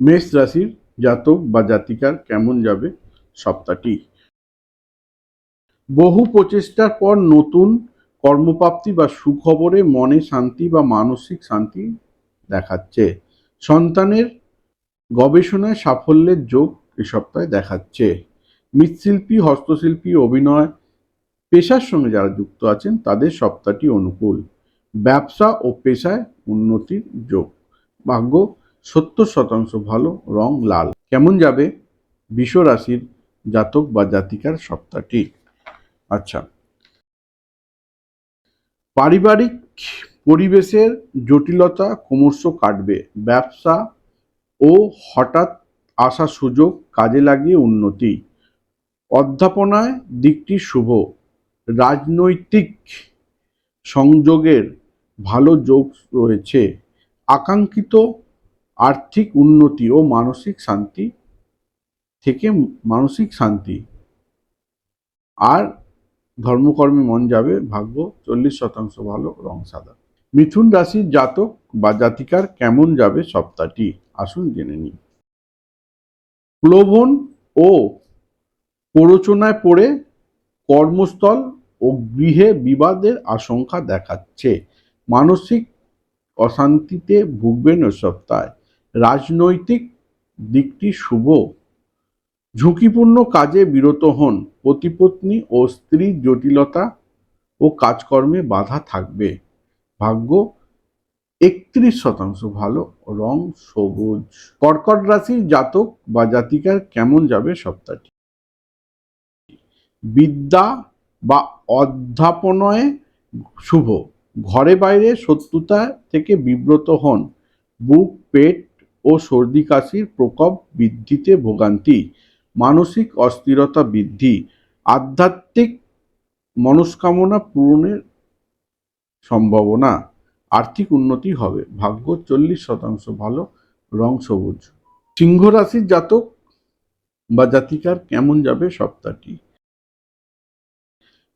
মেষ রাশির জাতক বা জাতিকার কেমন যাবে সপ্তাহটি? বহু প্রচেষ্টার পর নতুন কর্মপ্রাপ্তি বা সুখবরে মনে শান্তি বা মানসিক শান্তি দেখাচ্ছে। সন্তানের গবেষণায় সাফল্যের যোগ এ সপ্তাহে দেখাচ্ছে। মৃৎশিল্পী, হস্তশিল্পী, অভিনয়, পেশার সঙ্গে যারা যুক্ত আছেন, তাদের সপ্তাহটি অনুকূল। ব্যবসা ও পেশায় উন্নতির যোগ। ভাগ্য সত্তর শতাংশ ভালো, রং লাল। কেমন যাবে? বিষ রাশির জাতক বা জাতিকার সপ্তাহটি। আচ্ছা। পারিবারিক পরিবেশের জটিলতা ক্রমশ কাটবে। ব্যবসা ও হঠাৎ আসা সুযোগ কাজে লাগিয়ে উন্নতি। অধ্যাপনায় দিকটি শুভ। রাজনৈতিক সংযোগের ভালো যোগ রয়েছে। আকাঙ্ক্ষিত আর্থিক উন্নতি ও মানসিক শান্তি থেকে মানসিক শান্তি। আর ধর্মকর্মে মন যাবে, ভাগ্য চল্লিশ শতাংশ ভালো, রং সাদা। মিথুন রাশির জাতক বা জাতিকার কেমন যাবে সপ্তাহটি? আসুন জেনে নিই। প্লোভন ও প্ররোচনায় পড়ে কর্মস্থল ও গৃহে বিবাদের আশঙ্কা দেখাচ্ছে। মানসিক অশান্তিতে ভুগবেন ও সপ্তাহে। রাজনৈতিক দিকটি শুভ। ঝুঁকিপূর্ণ কাজে বিরত হন। পতিপত্নী ও স্ত্রীর জটিলতা ও কাজকর্মে বাধা থাকবে। ভাগ্য একত্রিশ শতাংশ ভালো, রং সবুজ। কর্কট রাশির জাতক বা জাতিকার কেমন যাবে সপ্তাহটি? বিদ্যা বা অধ্যাপনায় শুভ। ঘরে বাইরে শত্রুতা থেকে বিব্রত হন। বুক, পেট ও সর্দি কাশির প্রকোপ বৃদ্ধিতে ভোগান্তি। মানসিক অস্থিরতা বৃদ্ধি। আধ্যাত্মিক মনস্কামনা পূরণের সম্ভাবনা। আর্থিক উন্নতি হবে। ভাগ্য চল্লিশ শতাংশ ভালো, রং সবুজ। সিংহ রাশির জাতক বা জাতিকার কেমন যাবে সপ্তাহটি?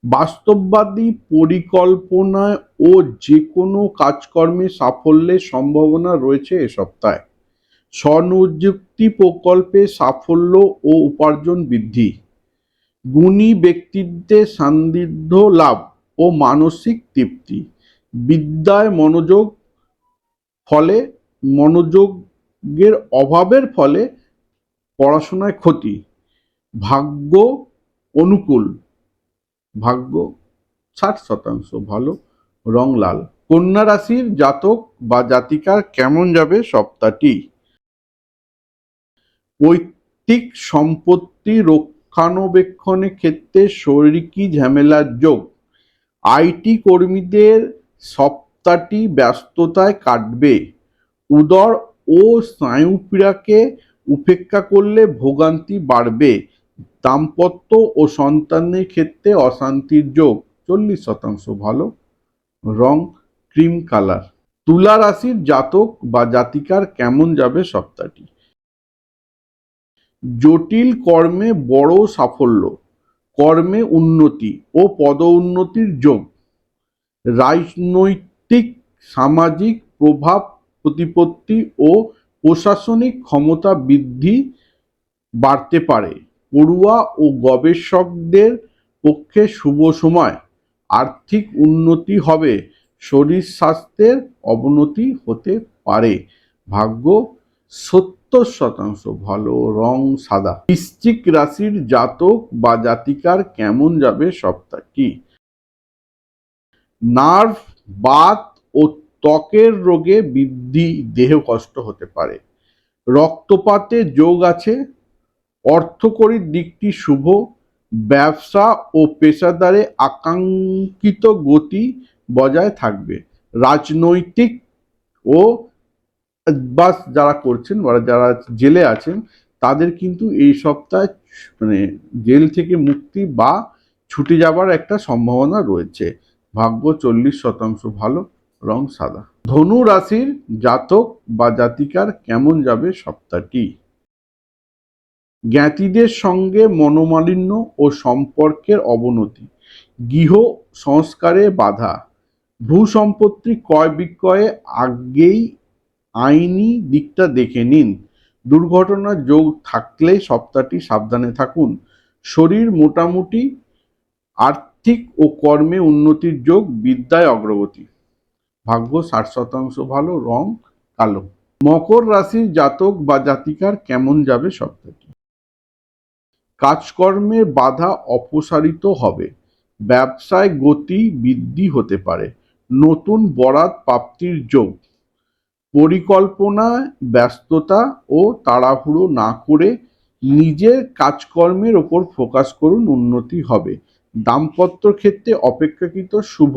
বাস্তববাদী পরিকল্পনায় ও যে কোনো কাজকর্মে সাফল্যের সম্ভাবনা রয়েছে এ সপ্তাহে। স্বনিযুক্তি প্রকল্পে সাফল্য ও উপার্জন বৃদ্ধি। গুণী ব্যক্তিত্বের সান্নিধ্য লাভ ও মানসিক তৃপ্তি। বিদ্যায় মনোযোগ ফলে, মনোযোগের অভাবের ফলে পড়াশোনায় ক্ষতি। ভাগ্য অনুকূল। ভাগ্য ষাট শতাংশ, ভালো রং লাল। কন্যা রাশির জাতক বা জাতিকার কেমন যাবে সপ্তাহটি? পৈতৃক সম্পত্তি রক্ষণাবেক্ষণের ক্ষেত্রে শরীরী ঝামেলার যোগ। আইটি কর্মীদের সপ্তাহটি ব্যস্ততায় কাটবে। উদর ও স্নায়ুপীড়াকে উপেক্ষা করলে ভোগান্তি বাড়বে। দাম্পত্য ও সন্তানের ক্ষেত্রে অশান্তির যোগ। চল্লিশ শতাংশ ভালো রং ক্রিম কালার। তুলা রাশির জাতক বা জাতিকার কেমন যাবে সপ্তাহটি? জটিল কর্মে বড় সাফল্য, কর্মে উন্নতি ও পদ উন্নতির যোগ। রাজনৈতিক, সামাজিক প্রভাব, প্রতিপত্তি ও প্রশাসনিক ক্ষমতা বৃদ্ধি বাড়তে পারে। পড়ুয়া ও গবেষকদের পক্ষে শুভ সময়, আর্থিক উন্নতি হবে, শরীর স্বাস্থ্যের অবনতি হতে পারে। ভাগ্য সত্তর শতাংশ ভালো, রং সাদা। বৃশ্চিক রাশির জাতক বা জাতিকার কেমন যাবে সপ্তাহটি নার্ভ, বাত ও ত্বকের রোগে বৃদ্ধি, দেহ কষ্ট হতে পারে। রক্তপাতে যোগ আছে অর্থকরীর দিকটি শুভ, ব্যবসা ও পেশাদারে আকাঙ্ক্ষিত গতি বজায় থাকবে। রাজনৈতিক ও বাস যারা করছেন বা যারা জেলে আছেন, তাদের কিন্তু এই সপ্তাহে মানে জেল থেকে মুক্তি বা ছুটে যাবার একটা সম্ভাবনা রয়েছে। ভাগ্য চল্লিশ শতাংশ ভালো, রং সাদা। ধনু রাশির জাতক বা জাতিকার কেমন যাবে সপ্তাহটি? জ্ঞাতিদের সঙ্গে মনোমালিন্য ও সম্পর্কের অবনতি। গৃহ সংস্কারে বাধা। ভূ সম্পত্তি ক্রয় বিক্রয়ে আগেই আইনি দিকটা দেখে নিন। দুর্ঘটনার যোগ থাকলে সপ্তাহটি সাবধানে থাকুন। শরীর মোটামুটি আর্থিক ও কর্মে উন্নতির যোগ, বিদ্যায় অগ্রগতি। ভাগ্য ষাট শতাংশ ভালো, রং কালো। মকর রাশির জাতক বা জাতিকার কেমন যাবে সপ্তাহটি? কাজকর্মের বাধা অপসারিত হবে। ব্যবসায় গতি বৃদ্ধি হতে পারে। নতুন বরাত প্রাপ্তির যোগ। পরিকল্পনায় ব্যস্ততা ও তাড়াহুড়ো না করে নিজের কাজকর্মের ওপর ফোকাস করুন, উন্নতি হবে। দাম্পত্য ক্ষেত্রে অপেক্ষাকৃত শুভ।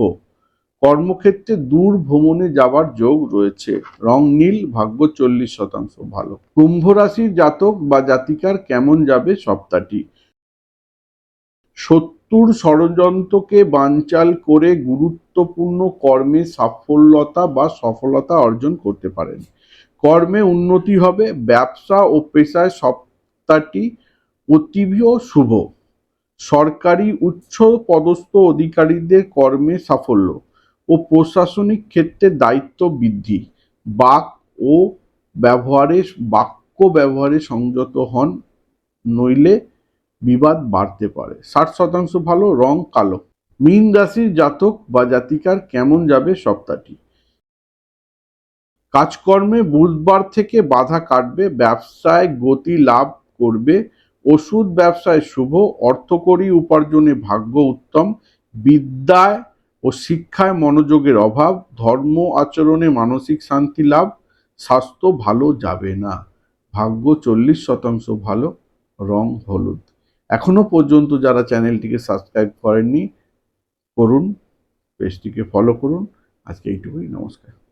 কর্মক্ষেত্রে দূর ভ্রমণে যাওয়ার যোগ রয়েছে। রং নীল, ভাগ্য চল্লিশ শতাংশ ভালো। কুম্ভ রাশির জাতক বা জাতিকার কেমন যাবে সপ্তাহটি? শত্রুর ষড়যন্ত্রকে বানচাল করে গুরুত্বপূর্ণ কর্মে সাফল্যতা বা সফলতা অর্জন করতে পারেন। কর্মে উন্নতি হবে, ব্যবসা ও পেশায় সপ্তাহটি অতীব শুভ। সরকারি উচ্চ পদস্থ অধিকারীদের কর্মে সাফল্য ও প্রশাসনিক ক্ষেত্রে দায়িত্ব বৃদ্ধি। বাক ও ব্যবহারে, বাক্য ব্যবহারে সংযত হন নইলে বিবাদ বাড়তে পারে। ষাট শতাংশ ভালো, রং কালো। মীন রাশির জাতক বা জাতিকার কেমন যাবে সপ্তাহটি? কাজকর্মে বুধবার থেকে বাধা কাটবে, ব্যবসায় গতি লাভ করবে, ওষুধ ব্যবসায় শুভ, অর্থকরী উপার্জনে ভাগ্য উত্তম, বিদ্যায় ও শিক্ষায় মনোযোগের অভাব, ধর্ম আচরণে মানসিক শান্তি লাভ, স্বাস্থ্য ভালো যাবে না। ভাগ্য চল্লিশ শতাংশ ভালো, রং হলুদ। এখনও পর্যন্ত যারা চ্যানেলটিকে সাবস্ক্রাইব করেননি করুন পেজটিকে ফলো করুন। আজকে এইটুকুই নমস্কার।